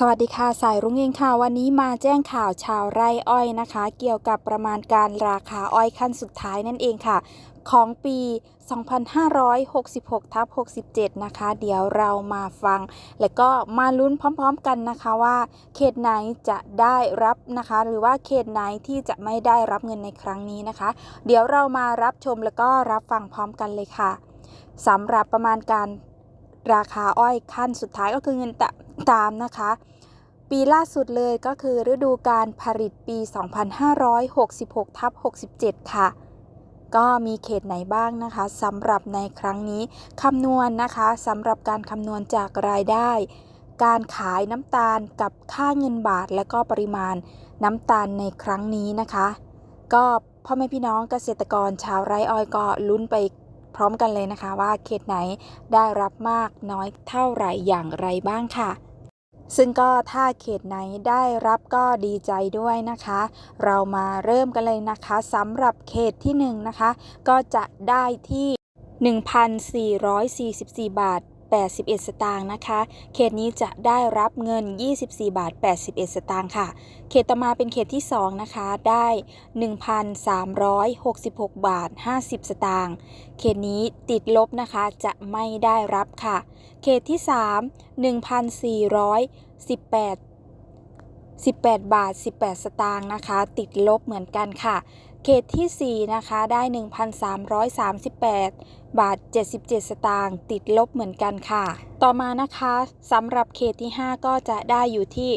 สวัสดีค่ะสายรุ่งเองค่ะ วันนี้มาแจ้งข่าวชาวไร่อ้อยนะคะ เกี่ยวกับประมาณการราคาอ้อยขั้นสุดท้ายนั่นเองค่ะ ของปี 2566ทับ67 นะคะ เดี๋ยวเรามาฟัง และก็มาลุ้นพร้อมๆกันนะคะว่า เขตไหนจะได้รับนะคะ หรือว่าเขตไหนที่จะไม่ได้รับเงินในครั้งนี้นะคะ เดี๋ยวเรามารับชมแล้วก็รับฟังพร้อมกันเลยค่ะสำหรับประมาณการราคาอ้อยขั้นสุดท้ายก็คือเงินตะ ตามนะคะ ปีล่าสุดเลยก็คือฤดูการผลิตปี 2566ทับ67 ค่ะ ก็มีเขตไหนบ้างนะคะสำหรับในครั้งนี้คำนวณนะคะสำหรับการคำนวณจากรายได้ การขายน้ำตาลกับค่าเงินบาทและก็ปริมาณน้ำตาลในครั้งนี้นะคะ ก็พ่อแม่พี่น้องเกษตรกรชาวไร่อ้อยก็ลุ้นไปพร้อมกันเลยนะคะว่าเขตไหนได้รับมากน้อยเท่าไหร่อย่างไรบ้างค่ะ ซึ่งก็ถ้าเขตไหนได้รับก็ดีใจด้วยนะคะ เรามาเริ่มกันเลยนะคะสำหรับเขตที่1นงนะคะ ก็จะได้ที่ 1,444 บาท 81 สตางค์นะคะ เขตนี้จะได้รับเงิน 24 บาท 81 สตางค์ค่ะ เขตต่อมาเป็นเขตที่ 2 นะคะ ได้ 1,366 บาท 50 สตางค์ เขตนี้ติดลบนะคะ จะไม่ได้รับค่ะ เขตที่ 3 1,418 18 บาท 18 สตางค์นะคะ ติดลบเหมือนกันค่ะ เขตที่ 4 นะคะ ได้ 1,338 บาท 77 สตางค์ติดลบเหมือนกันค่ะ ต่อมานะคะสำหรับเขตที่ 5 ก็จะได้อยู่ที่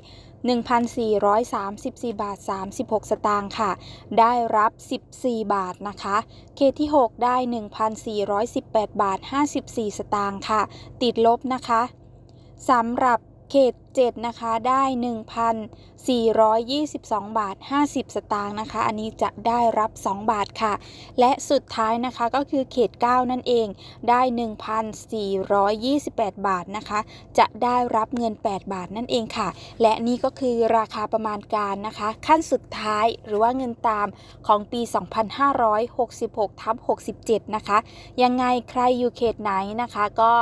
1,434 บาท 36 สตางค์ค่ะ ได้รับ 14 บาทนะคะ เขตที่ 6 ได้ 1,418 บาท 54 สตางค์ค่ะ ติดลบนะคะสำหรับเขต 7 นะคะ ได้ 1,422 บาท 50 สตางค์นะคะ อันนี้จะได้รับ 2 บาทค่ะ และสุดท้ายนะคะก็คือเขต 9 นั่นเอง ได้ 1,428 บาทนะคะ จะได้รับเงิน 8 บาทนั่นเองค่ะ และนี่ก็คือราคาประมาณการนะคะ ขั้นสุดท้ายหรือว่าเงินตามของปี 2566ทับ67 นะคะ ยังไงใครอยู่เขตไหนนะคะ ก็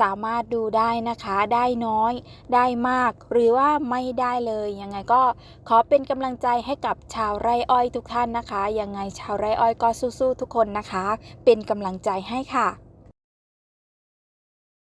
สามารถดูได้นะคะ ได้น้อย ได้มากาก หรือว่าไม่ได้เลยยังไงก็ขอเป็นกำลังใจให้กับชาวไร่อ้อยทุกท่านนะคะ ยังไงชาวไร่อ้อยก็สู้ๆทุกคนนะคะ เป็นกำลังใจให้ค่ะ